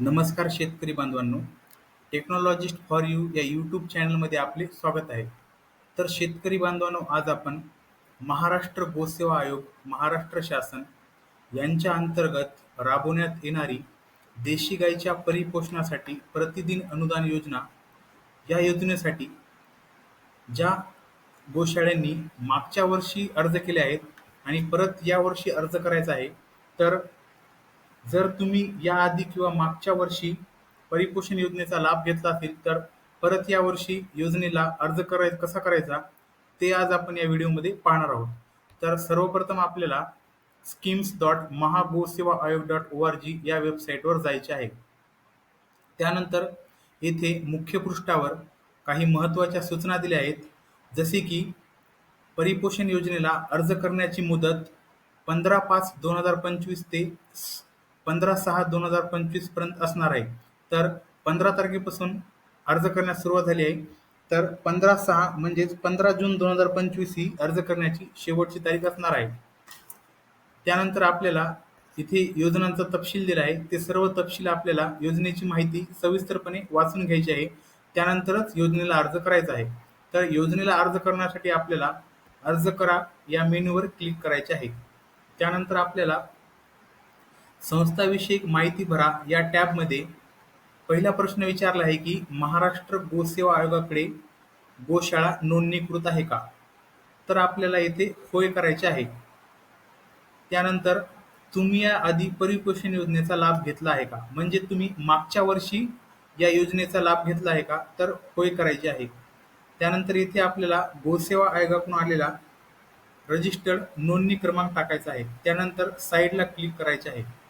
नमस्कार शेतकरी बांधवांनो. टेक्नॉलॉजिस्ट फॉर यू या यूट्यूब चॅनलमध्ये आपले स्वागत आहे. तर शेतकरी बांधवांनो आज आपण महाराष्ट्र गोसेवा आयोग महाराष्ट्र शासन यांच्या अंतर्गत राबवण्यात येणारी देशी गाईच्या परिपोषणासाठी प्रतिदिन अनुदान योजना या योजनेसाठी ज्या गोशाळ्यांनी मागच्या वर्षी अर्ज केले आहेत आणि परत या वर्षी अर्ज करायचा आहे तर जर तुम्ही याआधी किंवा मागच्या वर्षी परिपोषण योजनेचा लाभ घेतला असेल तर परत या वर्षी योजनेला अर्ज कराय कसा करायचा ते आज आपण या व्हिडिओमध्ये पाहणार आहोत. तर सर्वप्रथम आपल्याला स्कीम्स डॉट महागोसेवा आयोग डॉट ओ आर जी या वेबसाईटवर जायचे आहे. त्यानंतर येथे मुख्य पृष्ठावर काही महत्त्वाच्या सूचना दिल्या आहेत. जसे की परिपोषण योजनेला अर्ज करण्याची मुदत पंधरा पाच दोन हजार पंचवीस ते पंधरा सहा दोन हजार पंचवीसपर्यंत असणार आहे. तर पंधरा तारखेपासून अर्ज करण्यास सुरुवात झाली आहे. तर पंधरा सहा म्हणजेच पंधरा जून दोन हजार पंचवीस ही अर्ज करण्याची शेवटची तारीख असणार आहे. त्यानंतर आपल्याला इथे योजनांचा तपशील दिला आहे. ते सर्व तपशील आपल्याला योजनेची माहिती सविस्तरपणे वाचून घ्यायची आहे. त्यानंतरच योजनेला अर्ज करायचा आहे. तर योजनेला अर्ज करण्यासाठी आपल्याला अर्ज करा या मेन्यूवर क्लिक करायचे आहे. त्यानंतर आपल्याला संस्थाविषयक माहिती भरा या टॅबमध्ये पहिला प्रश्न विचारला आहे की महाराष्ट्र गोसेवा आयोगाकडे गोशाळा नोंदणीकृत आहे का? तर आपल्याला येथे होय करायचे आहे. त्यानंतर तुम्ही या आधी परिपोषण योजनेचा लाभ घेतला आहे का? म्हणजे तुम्ही मागच्या वर्षी या योजनेचा लाभ घेतला आहे का? तर होय करायचे आहे. त्यानंतर येथे आपल्याला गोसेवा आयोगाकडून आलेला रजिस्टर्ड नोंदणी क्रमांक टाकायचा आहे. त्यानंतर साईडला क्लिक करायचे आहे.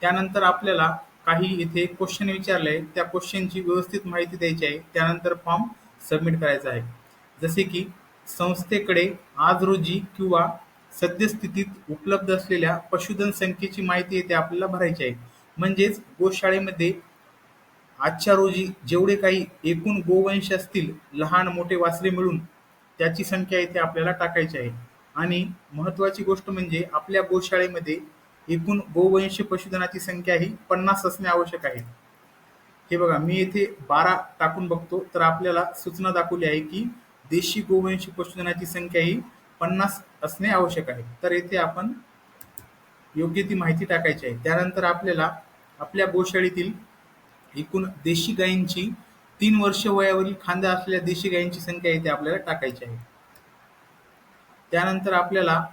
त्यानंतर आपल्याला काही इथे क्वेश्चन विचारले त्या क्वेश्चनची व्यवस्थित माहिती द्यायची आहे. त्यानंतर फॉर्म सबमिट करायचा आहे. जसे की संस्थेकडे आज रोजी किंवा सद्यस्थितीत उपलब्ध असलेल्या पशुधन संख्येची माहिती येथे आपल्याला भरायची आहे. म्हणजेच गोशाळेमध्ये आजच्या रोजी जेवढे काही एकूण गोवंश असतील लहान मोठे वासरे मिळून त्याची संख्या इथे आपल्याला टाकायची आहे. आणि महत्त्वाची गोष्ट म्हणजे आपल्या गोशाळेमध्ये एकूण गोवंश पशुधनाची संख्या ही पन्नास असणे आवश्यक आहे. हे बघा मी येथे बारा टाकून बघतो तर आपल्याला सूचना दाखवली आहे की देशी गोवंश पशुधनाची संख्या ही पन्नास असणे आवश्यक आहे. तर येथे आपण योग्य ती माहिती टाकायची आहे. त्यानंतर आपल्याला आपल्या गोशाळेतील एकूण देशी गायींची तीन वर्ष वयावरील खांदा असलेल्या देशी गायींची संख्या येथे आपल्याला टाकायची आहे. त्यानंतर आपल्याला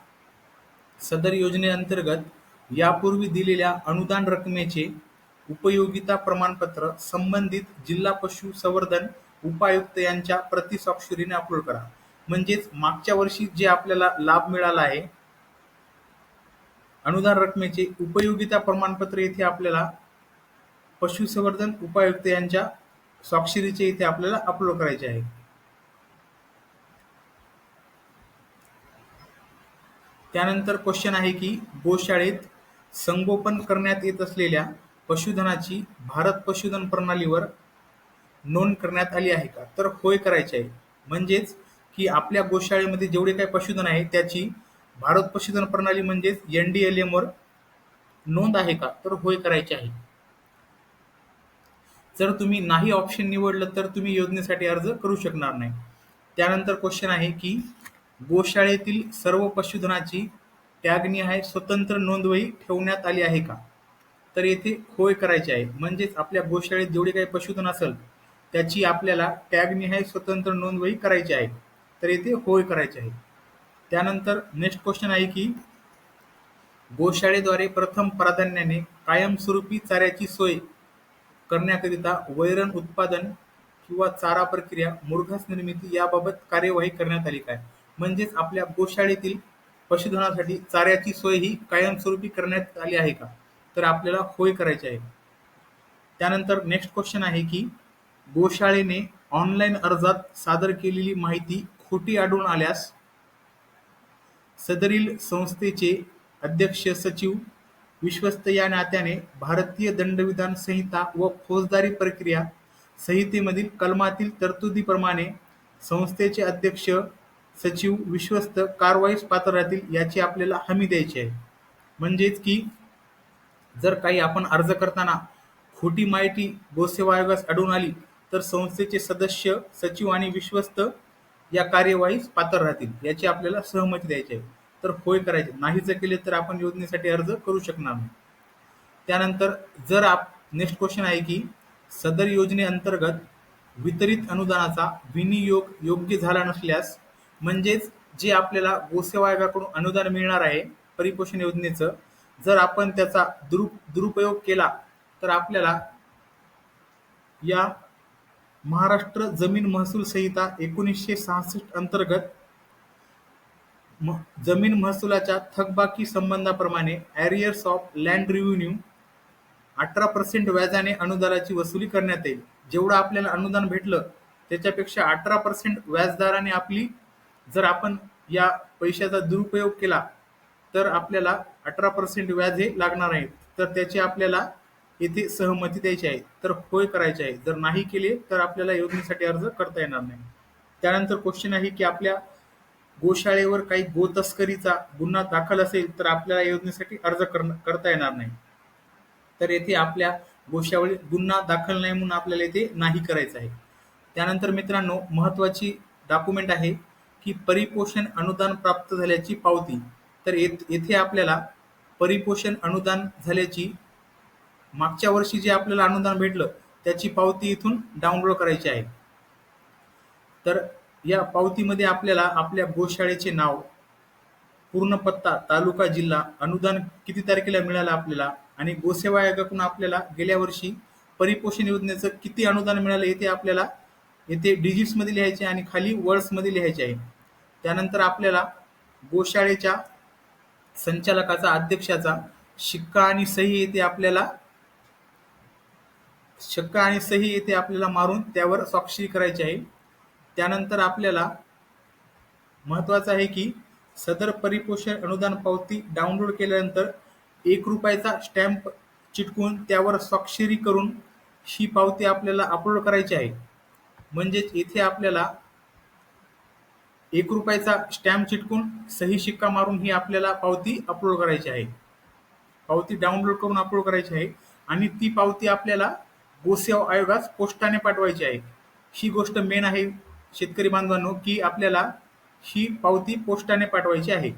सदर योजनेअंतर्गत यापूर्वी दिलेल्या अनुदान रकमेचे उपयोगिता प्रमाणपत्र संबंधित जिल्हा पशु संवर्धन उपायुक्त यांच्या प्रतिस्वाक्षरीने अपलोड करा. म्हणजेच मागच्या वर्षी जे आपल्याला लाभ मिळाला आहे अनुदान रकमेचे उपयोगिता प्रमाणपत्र येथे आपल्याला पशुसंवर्धन उपायुक्त यांच्या स्वाक्षरीचे इथे आपल्याला अपलोड करायचे आहे. त्यानंतर क्वेश्चन आहे की गोशाळेत संगोपन करण्यात येत असलेल्या पशुधनाची भारत पशुधन प्रणालीवर नोंद करण्यात आली आहे का? तर होय करायचे आहे. म्हणजेच की आपल्या गोशाळेमध्ये जेवढे काही पशुधन आहे त्याची भारत पशुधन प्रणाली म्हणजेच एन डी एल एमवर नोंद आहे का? तर होय करायचे आहे. जर तुम्ही नाही ऑप्शन निवडलं तर तुम्ही योजनेसाठी अर्ज करू शकणार नाही. त्यानंतर क्वेश्चन आहे की गोशाळेतील सर्व पशुधनाची टॅगनिहाय स्वतंत्र नोंदवही ठेवण्यात आली आहे का? तर येथे होय करायचे आहे. म्हणजेच आपल्या गोशाळेत जेवढे काही पशुधन असेल त्याची आपल्याला टॅगनिहाय स्वतंत्र नोंदवही करायची आहे. तर येथे होय करायचे आहे. त्यानंतर नेक्स्ट क्वेश्चन आहे की गोशाळेद्वारे प्रथम प्राधान्याने कायमस्वरूपी चाऱ्याची सोय करण्याकरिता वैरण उत्पादन किंवा चारा प्रक्रिया मुरघास निर्मिती याबाबत कार्यवाही करण्यात आली काय? म्हणजेच आपल्या गोशाळेतील पशुधनासाठी चाऱ्याची सोय ही कायमस्वरूपी करण्यात आली आहे का? तर आपल्याला होय करायचे आहे. त्यानंतर नेक्स्ट क्वेश्चन आहे की गोशाळेने ऑनलाईन अर्जात सादर केलेली माहिती खोटी आढळून आल्यास सदरील संस्थेचे अध्यक्ष सचिव विश्वस्त या नात्याने भारतीय दंडविधान संहिता व फौजदारी प्रक्रिया संहितेमधील कलमातील तरतुदीप्रमाणे संस्थेचे अध्यक्ष सचिव विश्वस्त कारवाईस पात्र राहतील याची आपल्याला हमी द्यायची आहे. म्हणजेच की जर काही आपण अर्ज करताना खोटी माहिती गोसेवा आयोगास आढळून आली तर संस्थेचे सदस्य सचिव आणि विश्वस्त या कार्यवाहीस पात्र राहतील याची आपल्याला सहमती द्यायची आहे. तर होय करायचे नाही जर केले तर आपण योजनेसाठी अर्ज करू शकणार नाही. त्यानंतर जर आप नेक्स्ट क्वेश्चन आहे की सदर योजनेअंतर्गत वितरित अनुदानाचा विनियोग योग्य झाला नसल्यास म्हणजेच जे आपल्याला गोसेवा आयोगाकडून अनुदान मिळणार आहे परिपोषण योजनेचं जर आपण त्याचा दुरु दुरुपयोग केला तर आपल्याला या महाराष्ट्र जमीन महसूल संहिता एकोणीसशे सहासष्ट अंतर्गत म- जमीन महसुलाच्या थकबाकी संबंधाप्रमाणे ॲरियर्स ऑफ लँड रिव्हन्यू अठरा पर्सेंट व्याजाने अनुदानाची वसुली करण्यात येईल. जेवढं आपल्याला अनुदान भेटलं त्याच्यापेक्षा अठरा पर्सेंट व्याजदराने आपली जर आपण या पैशाचा दुरुपयोग केला तर आपल्याला अठरा पर्सेंट व्याज हे लागणार आहे. तर त्याची आपल्याला येथे सहमती द्यायची आहे. तर होय करायचे आहे. जर नाही केले तर आपल्याला योजनेसाठी अर्ज करता येणार नाही. त्यानंतर क्वेश्चन आहे की आपल्या गोशाळेवर काही गो तस्करीचा गुन्हा दाखल असेल तर आपल्याला योजनेसाठी अर्ज करण- करता येणार नाही. तर येथे आपल्या गोशाळेवर गुन्हा दाखल नाही म्हणून आपल्याला येथे नाही करायचं आहे. त्यानंतर मित्रांनो महत्वाची डॉक्युमेंट आहे. की परिपोषण अनुदान प्राप्त झाल्याची पावती. तर येथे आपल्याला परिपोषण अनुदान झाल्याची मागच्या वर्षी जे आपल्याला अनुदान भेटलं त्याची पावती इथून डाउनलोड करायची आहे. तर या पावतीमध्ये आपल्याला आपल्या गोशाळेचे नाव पूर्ण पत्ता तालुका जिल्हा अनुदान किती तारखेला मिळालं आपल्याला आणि गोसेवा आयोगाकडून आपल्याला गेल्या वर्षी परिपोषण योजनेचं किती अनुदान मिळालं येथे आपल्याला येथे डिजिट्समध्ये लिहायचे आणि खाली वर्ड्समध्ये लिहायचे आहे. त्यानंतर आपल्याला गोशाळेच्या संचालकाचा अध्यक्षाचा शिक्का आणि सही येथे आपल्याला. शिक्का आणि सही येथे आपल्याला मारून त्यावर स्वाक्षरी करायची आहे. त्यानंतर आपल्याला महत्वाचं आहे की सदर परिपोषण अनुदान पावती डाउनलोड केल्यानंतर एक रुपयाचा स्टॅम्प चिटकून त्यावर स्वाक्षरी करून ही पावती आपल्याला अपलोड करायची आहे. म्हणजेच येथे आपल्याला एक रुपयाचा स्टॅम्प चिटकून सही शिक्का मारून ही आपल्याला पावती अपलोड करायची आहे. पावती डाउनलोड करून अपलोड करायची आहे आणि ती पावती आपल्याला गोसेवा आयोगास पोस्टाने पाठवायची आहे. ही गोष्ट मेन आहे शेतकरी बांधवांनो की आपल्याला ही पावती पोस्टाने पाठवायची आहे.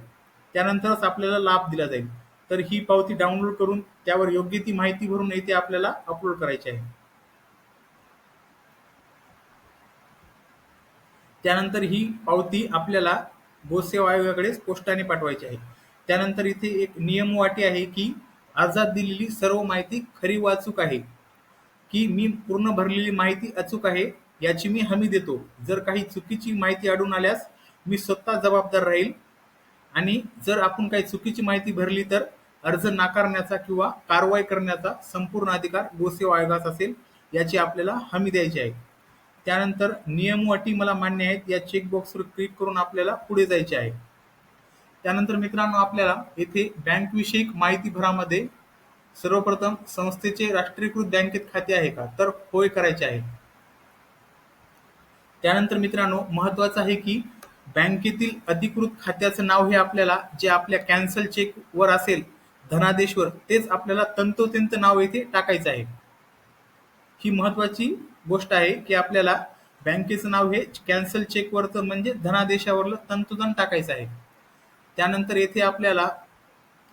त्यानंतरच आपल्याला लाभ दिला जाईल. तर ही पावती डाउनलोड करून त्यावर योग्य ती माहिती भरून येथे आपल्याला अपलोड करायची आहे. त्यानंतर ही पावती आपल्याला गोसेवा आयोगाकडेच पोस्टाने पाठवायची आहे. त्यानंतर इथे एक नियमवाटी आहे की अर्जात दिलेली सर्व माहिती खरी वाचूक आहे. की मी पूर्ण भरलेली माहिती अचूक आहे याची मी हमी देतो. जर काही चुकीची माहिती आढळून आल्यास मी स्वतः जबाबदार राहील. आणि जर आपण काही चुकीची माहिती भरली तर अर्ज नाकारण्याचा किंवा कारवाई करण्याचा संपूर्ण अधिकार गोसेवा आयोगाचा असेल याची आपल्याला हमी द्यायची आहे. त्यानंतर नियम अटी मला मान्य आहेत या चेकबॉक्सवर क्लिक करून आपल्याला पुढे जायचे आहे. त्यानंतर मित्रांनो आपल्याला येथे बँकविषयक माहिती भरामध्ये सर्वप्रथम संस्थेचे राष्ट्रीयकृत बँकेत खाते आहे का? तर होय करायचे आहे. त्यानंतर मित्रांनो महत्वाचं आहे की बँकेतील अधिकृत खात्याचं नाव हे आपल्याला जे आपल्या कॅन्सल चेक वर असेल धनादेशवर तेच आपल्याला तंतोतंत नाव येथे टाकायचं आहे. ही महत्वाची गोष्ट आहे की आपल्याला बँकेचं नाव हे कॅन्सल चेकवरचं म्हणजे धनादेशावरलं तंतोतंत टाकायचं आहे. त्यानंतर येथे आपल्याला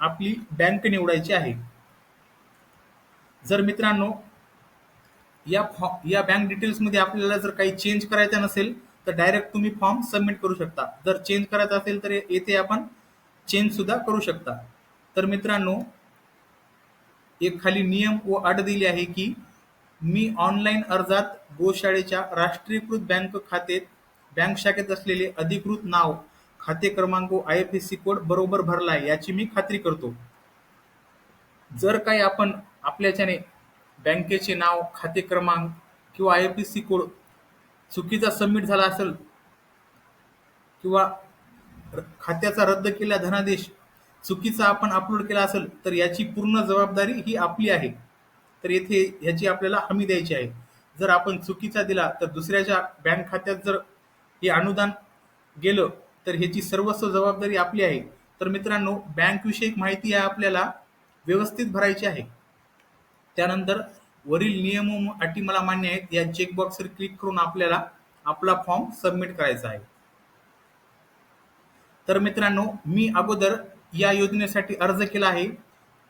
आपली बँक निवडायची आहे. जर मित्रांनो या फॉ- या बँक डिटेल्समध्ये आपल्याला जर काही चेंज करायचा नसेल तर डायरेक्ट तुम्ही फॉर्म सबमिट करू शकता. जर चेंज करायचा असेल तर येथे आपण चेंज सुद्धा करू शकता. तर मित्रांनो एक खाली नियम व अट दिली आहे की मी ऑनलाईन अर्जात गोशाळेच्या राष्ट्रीयकृत बँक खातेत बँक शाखेत असलेले अधिकृत नाव खाते क्रमांक I F S C code बरोबर भरला आहे याची मी खात्री करतो. जर काही आपण आपल्याच्याने बँकेचे नाव खाते क्रमांक किंवा I F S C code चुकीचा सबमिट झाला असेल किंवा र- खात्याचा रद्द केला धनादेश चुकीचा आपण अपलोड केला असेल तर याची पूर्ण जबाबदारी ही आपली आहे. तर येथे ह्याची आपल्याला हमी द्यायची आहे. जर आपण चुकीचा दिला तर दुसऱ्याच्या बँक खात्यात जर हे अनुदान गेलं तर ह्याची सर्वस्व जबाबदारी आपली आहे. तर मित्रांनो बँकविषयक माहिती आहे आपल्याला व्यवस्थित भरायची आहे. त्यानंतर वरील नियम अटी मला मान्य आहेत या चेकबॉक्सवर क्लिक करून आपल्याला आपला फॉर्म सबमिट करायचा आहे. तर मित्रांनो मी अगोदर या योजनेसाठी अर्ज केला आहे.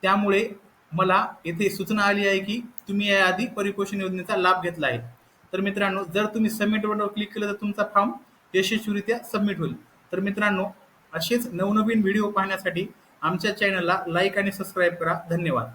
त्यामुळे मला येथे सूचना आली आहे की तुम्ही याआधी परिपोषण योजनेचा लाभ घेतला आहे. तर मित्रांनो जर तुम्ही सबमिट बटनवर क्लिक केलं तर तुमचा फॉर्म यशस्वीरित्या सबमिट होईल. तर मित्रांनो असेच नवनवीन व्हिडिओ पाहण्यासाठी आमच्या चॅनलला लाईक आणि सबस्क्राईब करा. धन्यवाद.